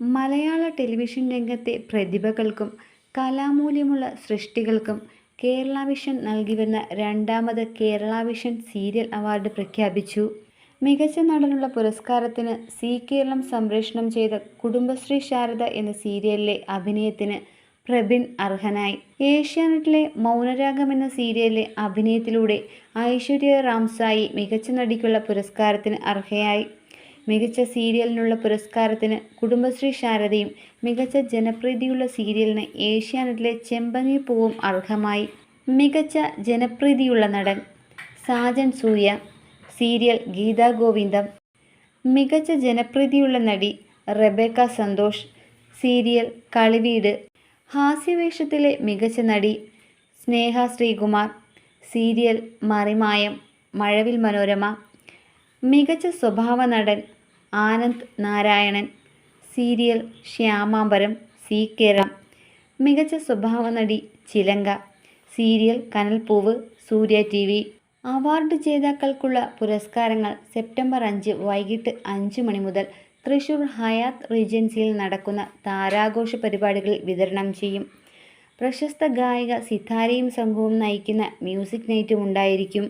മലയാള television രംഗത്തെ പ്രതിഭകൾക്കും കലാമൂല്യമുള്ള സൃഷ്ടികൾക്കും Kerala vision നൽകിവരുന്ന രണ്ടാമത് Kerala vision serial award പ്രഖ്യാപിച്ചു. മികച്ച നടനുള്ള പുരസ്കാരത്തിന് സി കേരളം സംപ്രേഷണം ചെയ്ത കുടുംബശ്രീ ശാരദ എന്ന സീരിയലിലെ അഭിനയത്തിന് പ്രബിൻ അർഹനായി. ഏഷ്യാനെറ്റിലെ മൗനരാഗം എന്ന സീരിയലിലെ അഭിനയത്തിലൂടെ ഐശ്വര്യ റാംസായി മികച്ച നടിക്കുള്ള പുരസ്കാരത്തിന് അർഹയായി. മികച്ച സീരിയലിനുള്ള പുരസ്കാരത്തിന് കുടുംബശ്രീ ശാരദയും മികച്ച ജനപ്രീതിയുള്ള സീരിയലിന് ഏഷ്യാനെറ്റിലെ ചെമ്പനി പൂവും അർഹമായി. മികച്ച ജനപ്രീതിയുള്ള നടൻ സാജൻ സൂയ സീരിയൽ ഗീതാ ഗോവിന്ദം മികച്ച ജനപ്രീതിയുള്ള നടി റെബേക്ക സന്തോഷ് സീരിയൽ കളിവീട് ഹാസ്യവേഷത്തിലെ മികച്ച നടി സ്നേഹ ശ്രീകുമാർ സീരിയൽ മറിമായം മഴവിൽ മനോരമ മികച്ച സ്വഭാവ നടൻ ആനന്ദ് നാരായണൻ സീരിയൽ ശ്യാമാംബരം സി കേരളം മികച്ച സ്വഭാവ നടി Chilanka serial Kanalpoovu Surya T V award ജേതാക്കൾക്കുള്ള പുരസ്കാരങ്ങൾ സെപ്റ്റംബർ അഞ്ച് വൈകിട്ട് അഞ്ച് മണി മുതൽ തൃശൂർ ഹയാത്ത് റീജൻസിയിൽ നടക്കുന്ന താരാഘോഷ പരിപാടികളിൽ വിതരണം ചെയ്യും. പ്രശസ്ത ഗായിക സിതാരയും സംഘവും നയിക്കുന്ന മ്യൂസിക് നൈറ്റും ഉണ്ടായിരിക്കും.